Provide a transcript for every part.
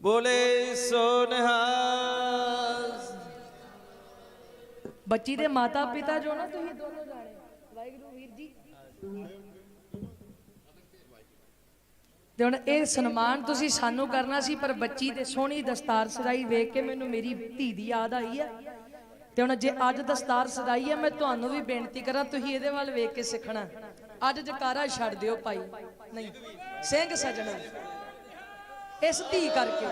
ਬੋਲੇ ਸੋ ਬੱਚੀ ਦੇ ਮਾਤਾ ਪਿਤਾ ਜੋ ਨਾ, ਤੁਸੀਂ ਦੋਨੋਂ ਜਾਣੇ। ਵਾਹਿਗੁਰੂ, ਵੀਰ ਜੀ। ਤੇ ਹੁਣ ਇਹ ਸਨਮਾਨ ਤੁਸੀਂ ਸਾਨੂੰ ਕਰਨਾ ਸੀ, ਪਰ ਬੱਚੀ ਦੇ ਸੋਹਣੀ ਦਸਤਾਰ ਸਜਾਈ ਵੇਖ ਕੇ ਮੈਨੂੰ ਮੇਰੀ ਧੀ ਦੀ ਯਾਦ ਆਈ ਹੈ ਤੇ ਹੁਣ ਜੇ ਅੱਜ ਦਸਤਾਰ ਸਜਾਈ ਹੈ ਮੈਂ ਤੁਹਾਨੂੰ ਵੀ ਬੇਨਤੀ ਕਰਾਂ, ਤੁਸੀਂ ਇਹਦੇ ਵੱਲ ਵੇਖ ਕੇ ਸਿੱਖਣਾ। ਅੱਜ ਜਕਾਰਾ ਛੱਡ ਦਿਓ ਭਾਈ। ਨਹੀਂ, ਸਿੰਘ ਸਜਣਾ। ਇਸ ਧੀ ਕਰਕੇ।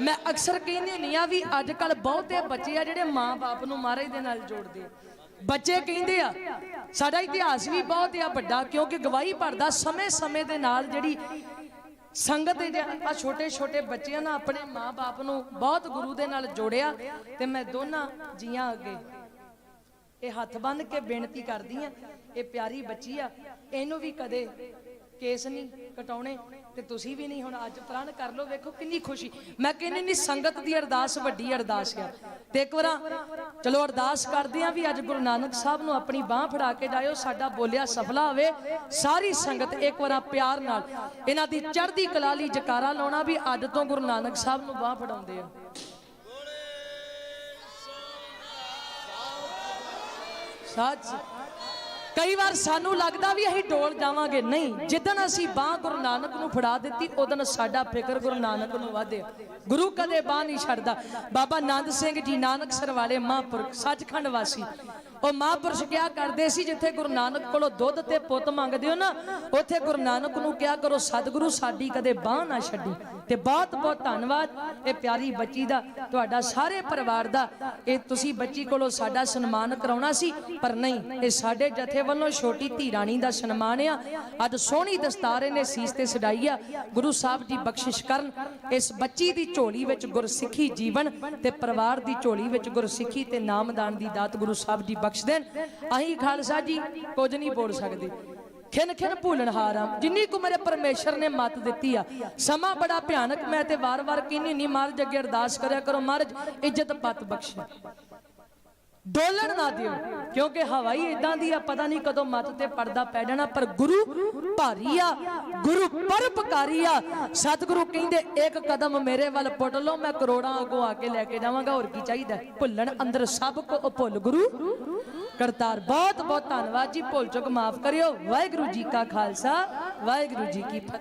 ਮੈਂ ਅਕਸਰ ਕਹਿੰਦੀ ਹੁੰਦੀ ਆ ਵੀ ਅੱਜ ਕੱਲ ਬਹੁਤੇ ਬੱਚੇ ਆ ਜਿਹੜੇ ਮਾਂ-ਬਾਪ ਨੂੰ ਮਹਾਰਾਜ ਦੇ ਨਾਲ ਜੋੜਦੇ। ਬੱਚੇ ਕਹਿੰਦੇ ਆ, ਸਾਡਾ ਇਤਿਹਾਸ ਵੀ ਬਹੁਤ ਆ ਵੱਡਾ, ਕਿਉਂਕਿ ਗਵਾਹੀ ਭਰਦਾ ਸਮੇਂ-ਸਮੇਂ ਦੇ ਨਾਲ ਜਿਹੜੀ ਸੰਗਤ ਦੇ ਆ ਛੋਟੇ ਛੋਟੇ ਬੱਚਿਆਂ ਨਾਲ ਆਪਣੇ ਮਾਂ-ਬਾਪ ਨੂੰ ਬਹੁਤ ਗੁਰੂ ਦੇ ਨਾਲ ਜੋੜਿਆ ਤੇ ਮੈਂ ਦੋਨਾਂ ਜੀਆਂ ਅੱਗੇ ਇਹ ਹੱਥ ਬੰਨ ਕੇ ਬੇਨਤੀ ਕਰਦੀ ਆ, ਇਹ ਪਿਆਰੀ ਬੱਚੀ ਆ, ਇਹਨੂੰ ਵੀ ਕਦੇ ਕੇਸ ਨਹੀਂ ਕਟਾਉਣੇ ਤੇ ਤੁਸੀਂ ਵੀ ਨਹੀਂ ਹੁਣ ਅੱਜ ਪ੍ਰਣ ਕਰ ਲਓ, ਵੇਖੋ ਕਿੰਨੀ ਖੁਸ਼ੀ। ਮੈਂ ਕਹਿੰਦੀ ਨਹੀਂ, ਸੰਗਤ ਦੀ ਅਰਦਾਸ, ਵੱਡੀ ਅਰਦਾਸ ਆ। ਤੇ ਇੱਕ ਵਾਰ ਚਲੋ ਅਰਦਾਸ ਕਰਦੇ ਆ ਵੀ ਅੱਜ ਗੁਰੂ ਨਾਨਕ ਸਾਹਿਬ ਨੂੰ ਆਪਣੀ ਬਾਹ ਫੜਾ ਕੇ ਜਾਇਓ, ਸਾਡਾ ਬੋਲਿਆ ਸਫਲਾ ਹੋਵੇ, ਸਾਰੀ ਸੰਗਤ ਇੱਕ ਵਾਰ ਪਿਆਰ ਨਾਲ। ਇਹਨਾਂ ਦੀ ਚੜ੍ਹਦੀ ਕਲਾ ਲਈ ਜਕਾਰਾ ਲਾਉਣਾ ਵੀ ਅੱਜ ਤੋਂ ਗੁਰੂ ਨਾਨਕ ਸਾਹਿਬ ਨੂੰ ਬਾਹ ਫੜਾਉਂਦੇ ਆ। 啥子？ਕਈ ਵਾਰ ਸਾਨੂੰ ਲੱਗਦਾ ਵੀ ਅਸੀਂ ਡੋਲ ਜਾਵਾਂਗੇ। ਨਹੀਂ, ਜਿੱਦਣ ਅਸੀਂ ਬਾਹ ਗੁਰੂ ਨਾਨਕ ਨੂੰ ਫੜਾ ਦਿੱਤੀ ਉਦੋਂ ਸਾਡਾ ਫਿਕਰ ਗੁਰੂ ਨਾਨਕ ਨੂੰ ਵਧਿਆ। ਗੁਰੂ ਕਦੇ ਬਾਹ ਨਹੀਂ ਛੱਡਦਾ। ਬਾਬਾ ਨੰਦ ਸਿੰਘ ਜੀ ਨਾਨਕ ਸਰ ਵਾਲੇ ਮਹਾਂਪੁਰਖ, ਸੱਚਖੰਡ ਵਾਸੀ। ਉਹ ਮਹਾਂਪੁਰਸ਼ ਕਿਹਾ ਕਰਦੇ ਸੀ, ਜਿੱਥੇ ਗੁਰੂ ਨਾਨਕ ਕੋਲੋਂ ਦੁੱਧ ਤੇ ਪੁੱਤ ਮੰਗਦੇ ਹੋ ਨਾ, ਉੱਥੇ ਗੁਰੂ ਨਾਨਕ ਨੂੰ ਕਿਹਾ ਕਰੋ, ਸਤਿਗੁਰੂ, ਸਾਡੀ ਕਦੇ ਬਾਹ ਨਾ ਛੱਡੀ। ਤੇ ਬਹੁਤ ਬਹੁਤ ਧੰਨਵਾਦ। ਇਹ ਪਿਆਰੀ ਬੱਚੀ ਦਾ, ਤੁਹਾਡਾ ਸਾਰੇ ਪਰਿਵਾਰ ਦਾ। ਇਹ ਤੁਸੀਂ ਬੱਚੀ ਕੋਲੋਂ ਸਾਡਾ ਸਨਮਾਨ ਕਰਾਉਣਾ ਸੀ, ਪਰ ਨਹੀਂ, ਇਹ ਸਾਡੇ ਜਥੇ ਵੱਲੋਂ ਛੋਟੀ ਧੀ ਰਾਣੀ ਦਾ ਸਨਮਾਨ ਆ ਅੱਜ ਸੋਹਣੀ ਦਸਤਾਰ ਇਹਨੇ ਸੀਸ ਤੇ ਸਜਾਈ ਆ। ਗੁਰੂ ਸਾਹਿਬ ਜੀ ਬਖਸ਼ਿਸ਼ ਕਰਨ ਇਸ ਬੱਚੀ ਦੀ ਝੋਲੀ ਵਿੱਚ ਗੁਰਸਿੱਖੀ ਜੀਵਨ ਤੇ ਪਰਿਵਾਰ ਦੀ ਝੋਲੀ ਵਿੱਚ ਗੁਰਸਿੱਖੀ ਤੇ ਨਾਮਦਾਨ ਦੀ ਦਾਤ ਗੁਰੂ ਸਾਹਿਬ ਜੀ ਬਖਸ਼ ਦੇਣ। ਅਸੀਂ ਖਾਲਸਾ ਜੀ ਕੁਝ ਨਹੀਂ ਬੋਲ ਸਕਦੇ। ਖਿਨ ਖਿਨ ਭੂਲਣ ਹਾਰਾਂ ਜਿੰਨੀ ਕੁ ਮੇਰੇ ਪਰਮੇਸ਼ਰ ਨੇ ਮਤ ਦਿੱਤੀ ਆ। ਸਮਾਂ ਬੜਾ ਭਿਆਨਕ, ਮੈਂ ਤੇ ਵਾਰ-ਵਾਰ ਕਿੰਨੀ ਨਹੀਂ ਮਹਾਰਾਜ ਅੱਗੇ ਅਰਦਾਸ ਕਰਿਆ ਕਰੋ, ਮਹਾਰਾਜ ਇੱਜ਼ਤ ਪਤ ਬਖਸ਼ੇ। ਡੋਲਣ ਨਾ ਦਿਓ। ਕਿਉਂਕਿ ਹਵਾਈ ਇਦਾਂ ਦੀ ਆ, ਪਤਾ ਨਹੀਂ ਕਦੋਂ ਮੱਤ ਤੇ ਪਰਦਾ ਪੈ ਜਾਣਾ, ਪਰ ਗੁਰੂ ਭਾਰੀ ਆ, ਗੁਰੂ ਪਰਪਕਾਰੀ ਆ। ਸਤਿਗੁਰੂ ਕਹਿੰਦੇ, ਇੱਕ ਕਦਮ ਮੇਰੇ ਵੱਲ ਪੁੱਟ ਲਓ, ਮੈਂ ਕਰੋੜਾਂ ਅੱਗੋਂ ਆ ਕੇ ਲੈ ਕੇ ਜਾਵਾਂਗਾ, ਹੋਰ ਕੀ ਚਾਹੀਦਾ? ਭੁੱਲਣ ਅੰਦਰ ਸਭ ਕੋ ਭੁੱਲ ਗੁਰੂ। ਕਰਤਾਰ ਬਹੁਤ ਬਹੁਤ ਧੰਨਵਾਦ ਜੀ। ਭੁੱਲ ਚੁੱਕ, ਮਾਫ ਕਰਿਓ। ਵਾਹਿਗੁਰੂ ਜੀ ਕਾ ਖਾਲਸਾ, ਵਾਹਿਗੁਰੂ ਜੀ ਕੀ ਫਤਿਹ।